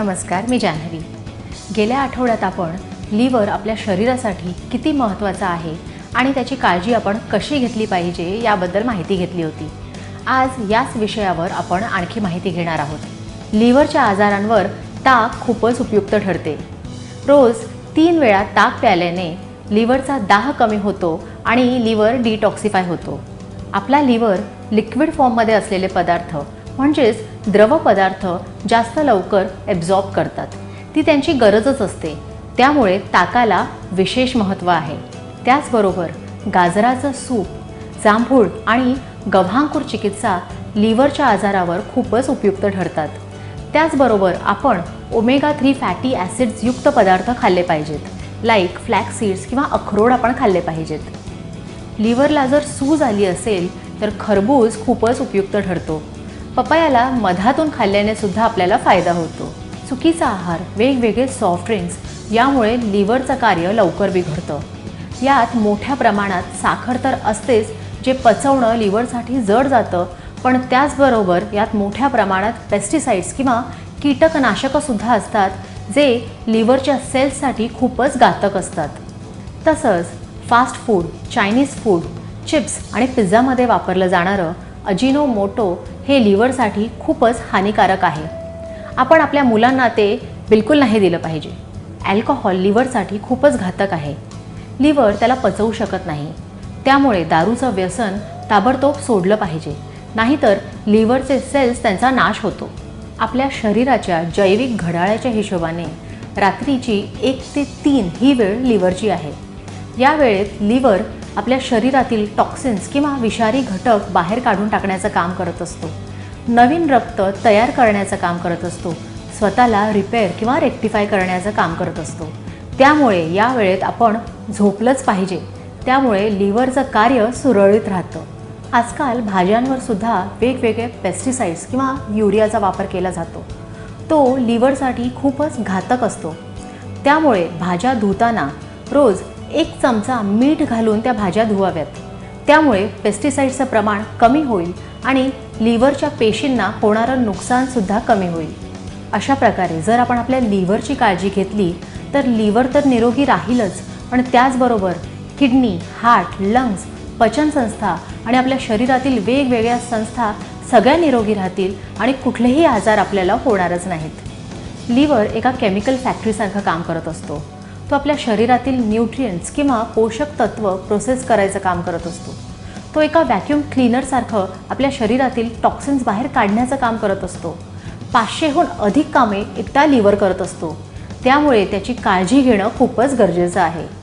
नमस्कार मी जान्हवी गेल्या आठवड्यात आपण लिव्हर आपल्या शरीरासाठी किती महत्त्वाचा आहे आणि त्याची काळजी आपण कशी घेतली पाहिजे याबद्दल माहिती घेतली होती. आज याच विषयावर आपण आणखी माहिती घेणार आहोत. लिव्हरच्या आजारांवर ताक खूपच उपयुक्त ठरते. रोज तीन वेळा ताक प्यायल्याने लिव्हरचा दाह कमी होतो आणि लिव्हर डिटॉक्सिफाय होतो. आपला लिव्हर लिक्विड फॉर्ममध्ये असलेले पदार्थ म्हणजेच द्रव पदार्थ जास्त लवकर एब्झॉर्ब करतात. ती त्यांची गरजच असते. त्यामुळे ताकाला विशेष महत्त्व आहे. त्याचबरोबर गाजराचं सूप जांभूळ आणि गव्हांकूर चिकित्सा लिव्हरच्या आजारावर खूपच उपयुक्त ठरतात. त्याचबरोबर आपण ओमेगा थ्री फॅटी ॲसिड्स युक्त पदार्थ खाल्ले पाहिजेत. लाईक फ्लॅक्स सीड्स किंवा अक्रोड आपण खाल्ले पाहिजेत. लिव्हरला जर सूज आली असेल तर खरबूज खूपच उपयुक्त ठरतो. पपयाला मधातून खाल्ल्याने सुद्धा आपल्याला फायदा होतो. चुकीचा आहार वेगवेगळे सॉफ्ट ड्रिंक्स यामुळे लिव्हरचं कार्य लवकर बिघडतं. यात मोठ्या प्रमाणात साखर तर असतेच जे पचवणं लिव्हरसाठी जड जातं पण त्याचबरोबर यात मोठ्या प्रमाणात पेस्टिसाइड्स किंवा कीटकनाशकंसुद्धा असतात जे लिव्हरच्या सेल्ससाठी खूपच घातक असतात. तसंच fast food Chinese food chips आणि पिझ्झामध्ये वापरलं जाणारं अजिनो मोटो हे लिव्हरसाठी खूपच हानिकारक आहे. आपण आपल्या मुलांना ते बिलकुल नाही दिलं पाहिजे. ॲल्कोहॉल लिव्हरसाठी खूपच घातक आहे. लिव्हर त्याला पचवू शकत नाही. त्यामुळे दारूचं व्यसन ताबडतोब सोडलं पाहिजे. नाहीतर लिव्हरचे सेल्स त्यांचा नाश होतो. आपल्या शरीराच्या जैविक घड्याळ्याच्या हिशोबाने रात्रीची एक ते तीन ही वेळ लिव्हरची आहे. या वेळेत लिव्हर आपल्या शरीरातील टॉक्सिन्स किंवा विषारी घटक बाहेर काढून टाकण्याचं काम करत असतो. नवीन रक्त तयार करण्याचं काम करत असतो. स्वतःला रिपेअर किंवा रेक्टिफाय करण्याचं काम करत असतो. त्यामुळे या वेळेत आपण झोपलंच पाहिजे. त्यामुळे लिव्हरचं कार्य सुरळीत राहतं. आजकाल भाज्यांवर सुद्धा वेगवेगळे पेस्टिसाइड्स किंवा युरियाचा वापर केला जातो. तो लिव्हरसाठी खूपच घातक असतो. त्यामुळे भाज्या धुताना रोज एक चमचा मीठ घालून त्या भाज्या धुवाव्यात. त्यामुळे पेस्टिसाईडचं प्रमाण कमी होईल आणि लिव्हरच्या पेशींना होणारं नुकसानसुद्धा कमी होईल. अशा प्रकारे जर आपण आपल्या लिव्हरची काळजी घेतली तर लिव्हर तर निरोगी राहीलच. पण त्याचबरोबर किडनी हार्ट लंग्स पचनसंस्था आणि आपल्या शरीरातील वेगवेगळ्या संस्था सगळ्या निरोगी राहतील आणि कुठलेही आजार आपल्याला होणारच नाहीत. लिव्हर एका केमिकल फॅक्टरीसारखं काम करत असतो. तो आपल्या शरीरातील न्यूट्रियंट्स किंवा पोषक तत्व प्रोसेस करायचं काम करत असतो. तो एका व्हॅक्यूम क्लीनरसारखं आपल्या शरीरातील टॉक्सिन्स बाहेर काढण्याचं काम करत असतो. पाचशेहून अधिक कामे एकटा लिव्हर करत असतो. त्यामुळे त्याची काळजी घेणं खूपच गरजेचं आहे.